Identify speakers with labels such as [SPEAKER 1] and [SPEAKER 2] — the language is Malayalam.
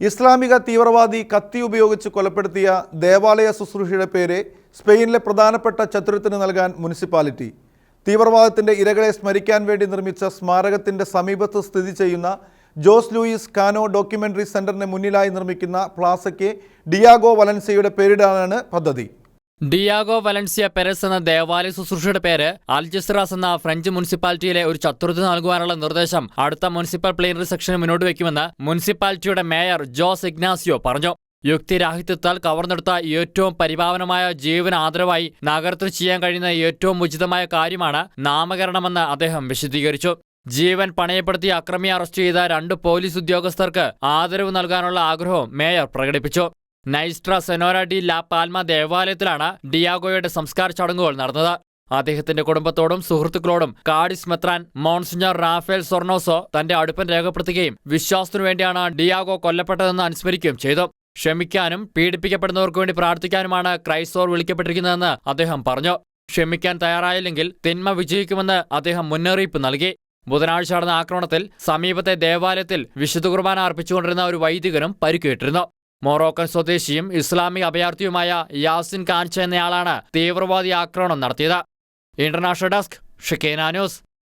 [SPEAKER 1] ഇസ്ലാമിക തീവ്രവാദി കത്തി ഉപയോഗിച്ച് കൊലപ്പെടുത്തിയ ദേവാലയ ശുശ്രൂഷയുടെ പേര് സ്പെയിനിലെ പ്രധാനപ്പെട്ട ചതുരത്തിന് നൽകാൻ മുനിസിപ്പാലിറ്റി. തീവ്രവാദത്തിന്റെ ഇരകളെ സ്മരിക്കാൻ വേണ്ടി നിർമ്മിച്ച സ്മാരകത്തിന്റെ സമീപത്ത് സ്ഥിതി ചെയ്യുന്ന ജോസ് ലൂയിസ് കാനോ ഡോക്യുമെന്ററി സെന്ററിന് മുന്നിലായി നിർമ്മിക്കുന്ന പ്ലാസയ്ക്ക് ഡിയാഗോ വലൻസയുടെ പേരിടാനാണ് പദ്ധതി.
[SPEAKER 2] ഡിയാഗോ വലൻസിയ പെരസ് എന്ന ദേവാലയ ശുശ്രൂഷയുടെ പേര് അൽജിസ്റാസ് എന്ന ഫ്രഞ്ച് മുനിസിപ്പാലിറ്റിയിലെ ഒരു ചത്തുരത്തിന് നൽകുവാനുള്ള നിർദ്ദേശം അടുത്ത മുനിസിപ്പൽ പ്ലീനറി സെക്ഷന് മുന്നോട്ട് വയ്ക്കുമെന്ന് മുനിസിപ്പാലിറ്റിയുടെ മേയർ ജോസ് ഇഗ്നാസിയോ പറഞ്ഞു. യുക്തിരാഹിത്യത്താൽ കവർന്നെടുത്ത ഏറ്റവും പരിഭാവനമായ ജീവന ആദരവായി നഗരത്തിൽ ചെയ്യാൻ കഴിയുന്ന ഏറ്റവും ഉചിതമായ കാര്യമാണ് നാമകരണമെന്ന് അദ്ദേഹം വിശദീകരിച്ചു. ജീവൻ പണയപ്പെടുത്തി അക്രമി അറസ്റ്റ് ചെയ്ത രണ്ട് പോലീസ് ഉദ്യോഗസ്ഥർക്ക് ആദരവ് നൽകാനുള്ള ആഗ്രഹവും മേയർ പ്രകടിപ്പിച്ചു. നൈസ്ട്ര സെനോര ഡി ലാ പാൽമ ദേവാലയത്തിലാണ് ഡിയാഗോയുടെ സംസ്കാര ചടങ്ങുകൾ നടന്നത്. അദ്ദേഹത്തിന്റെ കുടുംബത്തോടും സുഹൃത്തുക്കളോടും കാഡിസ് മെത്രാൻ മോൺസിഞ്ഞർ റാഫേൽ സൊർണോസോ തന്റെ അടുപ്പം രേഖപ്പെടുത്തുകയും വിശ്വാസത്തിനു വേണ്ടിയാണ് ഡിയാഗോ കൊല്ലപ്പെട്ടതെന്ന് അനുസ്മരിക്കുകയും ചെയ്തു. ക്ഷമിക്കാനും പീഡിപ്പിക്കപ്പെടുന്നവർക്ക് വേണ്ടി പ്രാർത്ഥിക്കാനുമാണ് ക്രൈസ്തവർ വിളിക്കപ്പെട്ടിരിക്കുന്നതെന്ന് അദ്ദേഹം പറഞ്ഞു. ക്ഷമിക്കാൻ തയ്യാറായില്ലെങ്കിൽ തിന്മ വിജയിക്കുമെന്ന് അദ്ദേഹം മുന്നറിയിപ്പ് നൽകി. ബുധനാഴ്ച നടന്ന ആക്രമണത്തിൽ സമീപത്തെ ദേവാലയത്തിൽ വിശുദ്ധ കുർബാന അർപ്പിച്ചുകൊണ്ടിരുന്ന ഒരു വൈദികനും പരിക്കേറ്റിരുന്നു. മൊറോക്കൻ സ്വദേശിയും ഇസ്ലാമിക അഭയാർത്ഥിയുമായ യാസിൻ കാൻച എന്നയാളാണ് തീവ്രവാദി ആക്രമണം നടത്തിയത്. ഇന്റർനാഷണൽ ഡെസ്ക് ഷിക്കേന ന്യൂസ്.